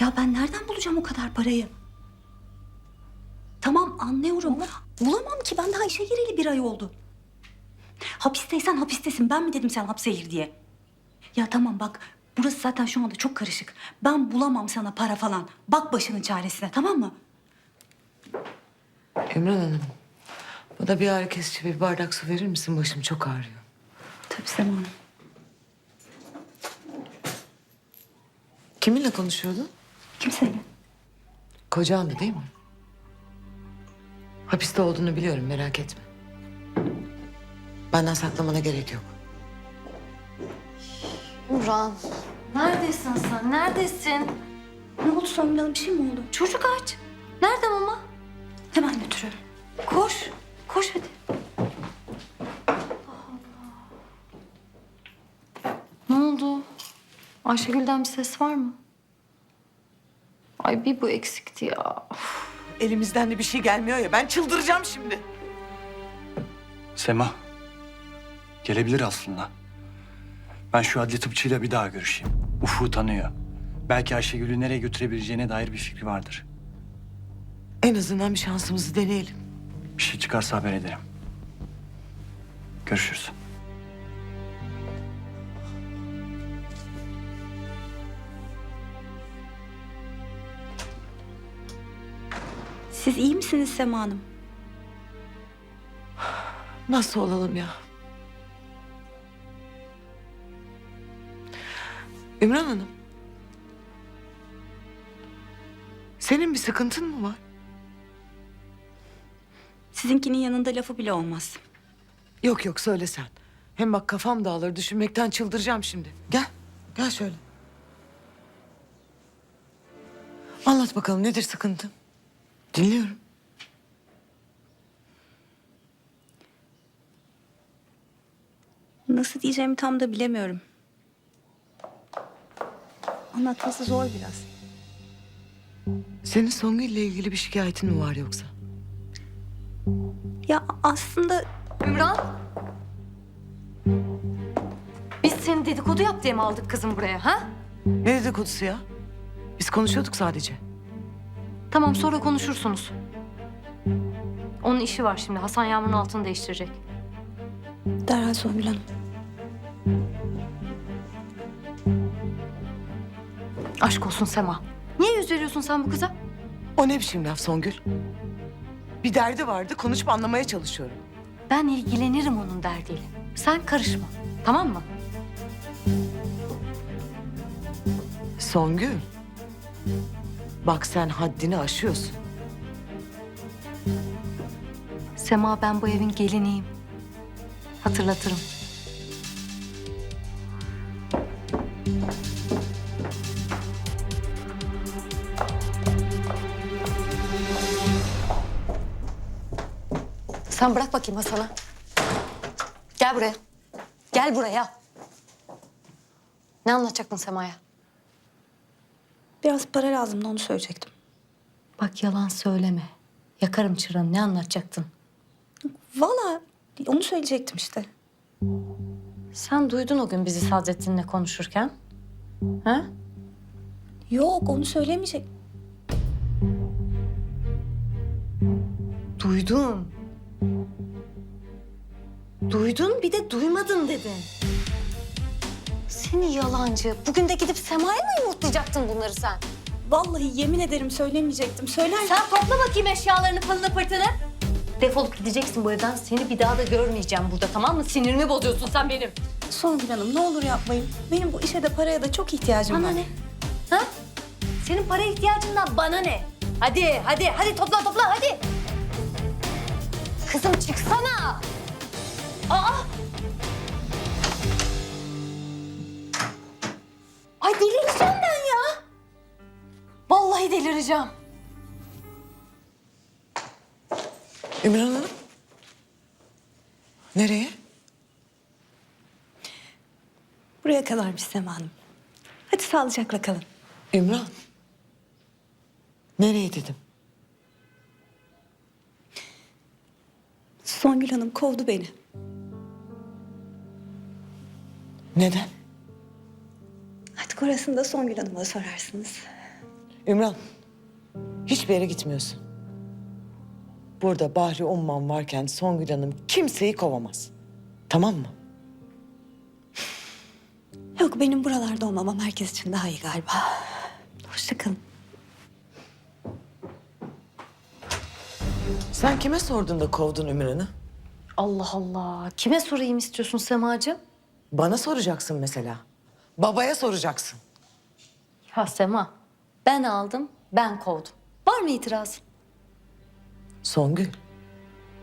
Ya ben nereden bulacağım o kadar parayı? Tamam anlıyorum. Bulamam ki ben daha işe gireli bir ay oldu. Hapisteysen hapistesin. Ben mi dedim sen hapse gir diye? Ya tamam bak burası zaten şu anda çok karışık. Ben bulamam sana para falan. Bak başının çaresine tamam mı? Emran Hanım, bana bir ağrı kesici bir bardak su verir misin? Başım çok ağrıyor. Tabii Sema Hanım. Kiminle konuşuyordun? Kimseyle. Kocandı değil mi? Hapiste olduğunu biliyorum, merak etme. Benden saklamana gerek yok. Nurhan. Neredesin sen? Neredesin? Ne oldu Hanım bir şey mi oldu? Çocuk aç. Nerede mama? Hemen götürüyorum. Koş. Koş hadi. Ne oldu? Ayşegül'den bir ses var mı? Ay bir bu eksikti ya. Elimizden de bir şey gelmiyor ya, ben çıldıracağım şimdi. Sema. Gelebilir aslında. Ben şu adli tıpçıyla bir daha görüşeyim. Ufuk'u tanıyor. Belki Ayşegül'ü nereye götürebileceğine dair bir fikri vardır. En azından bir şansımızı deneyelim. Bir şey çıkarsa haber ederim. Görüşürüz. Siz iyi misiniz Sema Hanım? Nasıl olalım ya? Ümran Hanım. Senin bir sıkıntın mı var? Sizinkinin yanında lafı bile olmaz. Yok yok söyle sen. Hem bak kafam dağılır düşünmekten çıldıracağım şimdi. Gel. Gel şöyle. Anlat bakalım nedir sıkıntın? Dinliyorum. Nasıl diyeceğimi tam da bilemiyorum. Anlatması zor biraz. Senin Songül ile ilgili bir şikayetin mi var yoksa? Ya aslında Ümran. Biz seni dedikodu yap diye mi aldık kızım buraya ha? Ne dedikodusu ya? Biz konuşuyorduk sadece. Tamam sonra konuşursunuz. Onun işi var şimdi. Hasan Yağmur'un altını değiştirecek. derhal Songül Hanım. Aşk olsun Sema. Niye yüz veriyorsun sen bu kıza? O ne biçim laf Songül? Bir derdi vardı konuşup anlamaya çalışıyorum. Ben ilgilenirim onun derdiyle. Sen karışma. Tamam mı? Songül. Bak sen haddini aşıyorsun. Sema ben bu evin geliniyim. Hatırlatırım. Sen bırak bakayım Hasan'a. Gel buraya. Gel buraya. Ne anlatacaktın Sema'ya? Biraz para lazımdı onu söyleyecektim. Bak yalan söyleme. Yakarım çıranı. Ne anlatacaktın? Valla onu söyleyecektim işte. Sen duydun o gün bizi Sadrettin'le konuşurken. Ha? Yok onu söylemeyecek. Duydum. Duydun bir de duymadın dedin. Seni yalancı. Bugün de gidip Sema'ya mı yumurtlayacaktın bunları sen? Vallahi yemin ederim söylemeyecektim. Söyler Sen topla bakayım eşyalarını pılını pırtını. Defolup gideceksin bu evden. Seni bir daha da görmeyeceğim burada tamam mı? Sinirimi bozuyorsun sen benim. Songül Hanım ne olur yapmayın. Benim bu işe de paraya da çok ihtiyacım Bana var. ne? Ha? Senin para ihtiyacından bana ne? Hadi, hadi, hadi topla topla hadi. Kızım çıksana. Aa! Ay delireceğim ben ya. Vallahi delireceğim. Ümran Hanım. Nereye? Buraya kadarmış Sema Hanım. Hadi sağlıcakla kalın. Ümran. Nereye dedim? Songül Hanım kovdu beni. Neden? Artık orasını da Songül Hanım'a sorarsınız. Ümran, hiçbir yere gitmiyorsun. Burada Bahri Umman varken Songül Hanım kimseyi kovamaz. Tamam mı? Yok benim buralarda olmamam herkes için daha iyi galiba. Hoşçakalın. Sen kime sordun da kovdun Ümran'ı? Allah Allah. Kime sorayım istiyorsun Semacığım? Bana soracaksın mesela. Babaya soracaksın. Ya Sema, ben aldım, ben kovdum. Var mı itiraz? Songül,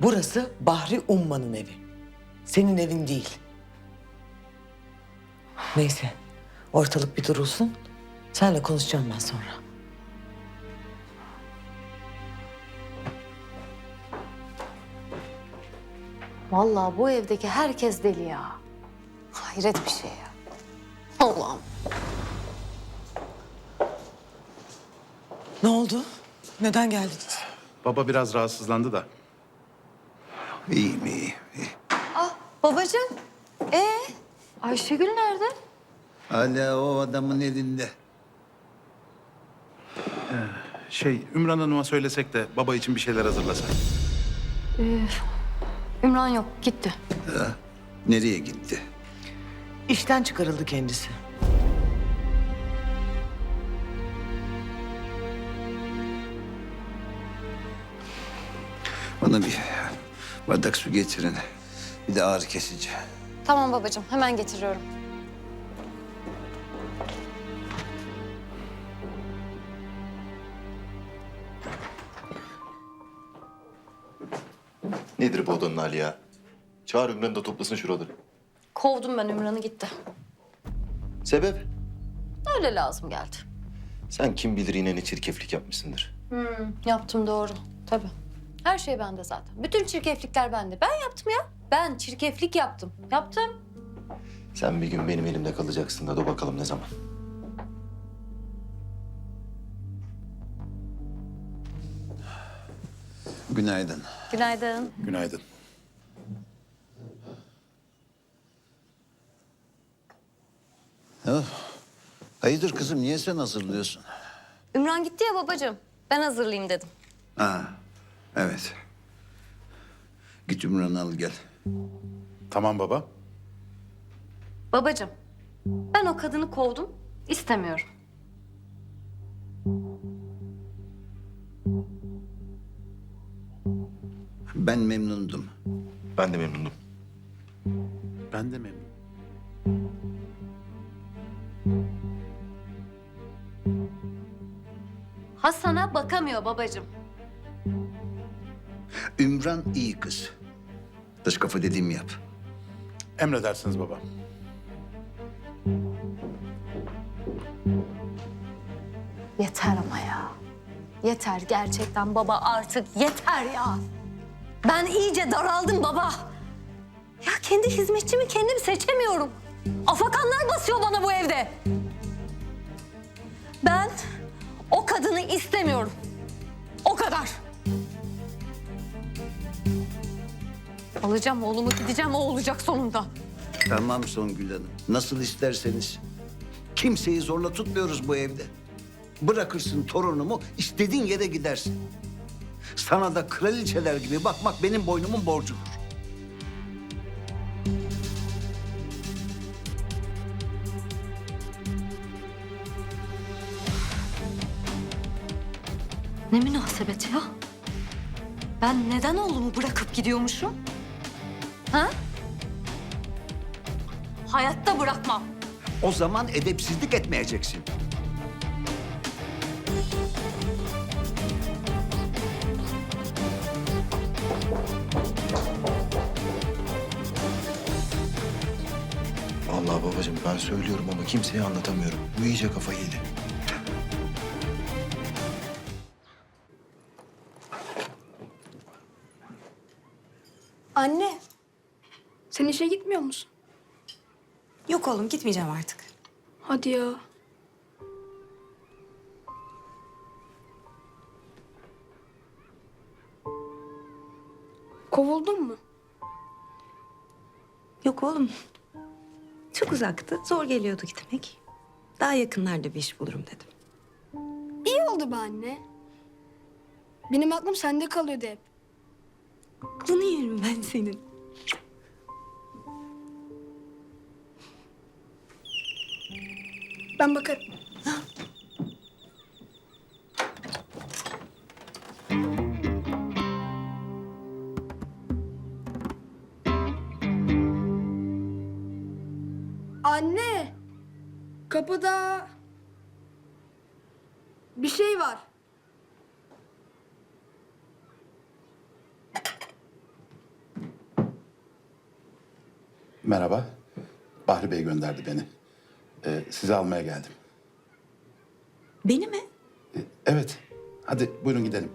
burası Bahri Umman'ın evi. Senin evin değil. Neyse, ortalık bir durulsun. Seninle konuşacağım ben sonra. Vallahi bu evdeki herkes deli ya. Hayret bir şey ya. Allah'ım. Ne oldu? Neden geldiniz? Baba biraz rahatsızlandı da. İyiyim iyi. iyi. Babacığım, ee Ayşegül nerede? Hala o adamın elinde. Şey, Ümran Hanım'a söylesek de baba için bir şeyler hazırlasak. Ümran yok, gitti. Nereye gitti? İşten çıkarıldı kendisi. Bana bir bardak su getirin. Bir de ağrı kesici. Tamam babacığım, hemen getiriyorum. Nedir bu odanın hali ya? Çağır Ümran'ı da toplasın şuraları. Kovdum ben Ümran'ı gitti. Sebep? Öyle lazım geldi. Sen kim bilir yine ne çirkeflik yapmışsındır. Yaptım doğru. Tabii. Her şey bende zaten. Bütün çirkeflikler bende. Ben yaptım ya. Ben çirkeflik yaptım. Yaptım. Sen bir gün benim elimde kalacaksın da dur bakalım ne zaman. Günaydın. Günaydın. Günaydın. Hayırdır kızım niye sen hazırlıyorsun? Ümran gitti ya babacığım. Ben hazırlayayım dedim. Ha, evet. Git Ümran'ı al gel. Tamam baba. Babacığım, ben o kadını kovdum. İstemiyorum. Ben memnundum. Ben de memnunum. Ben de memnun. Hasan'a bakamıyor babacığım. Ümran iyi kız. Dış kafa dediğimi yap. Emredersiniz baba. Yeter ama ya. Yeter gerçekten baba artık yeter ya. Ben iyice daraldım baba. Ya kendi hizmetçimi kendim seçemiyorum. Afakanlar Alacağım oğlumu gideceğim o olacak sonunda. Tamam Songül Hanım. Nasıl isterseniz. Kimseyi zorla tutmuyoruz bu evde. Bırakırsın torunumu istediğin yere gidersin. Sana da kraliçeler gibi bakmak benim boynumun borcudur. Ne münasebet ya? Ben neden oğlumu bırakıp gidiyormuşum? Ha? Hayatta bırakmam. O zaman edepsizlik etmeyeceksin. Vallahi babacığım ben söylüyorum ama kimseye anlatamıyorum. Bu iyice kafayı yedi. Anne, sen işe gitmiyor musun? Yok oğlum gitmeyeceğim artık. Hadi ya. Kovuldun mu? Yok oğlum. Çok uzaktı. Zor geliyordu gitmek. Daha yakınlarda bir iş bulurum dedim. İyi oldu be anne? Benim aklım sende kalıyordu hep. Aklını yerim ben senin. Ben bakarım. Anne! Kapıda bir şey var. Merhaba. Bahri Bey gönderdi beni. Ee, sizi almaya geldim. Beni mi? Ee, evet. Hadi buyurun gidelim.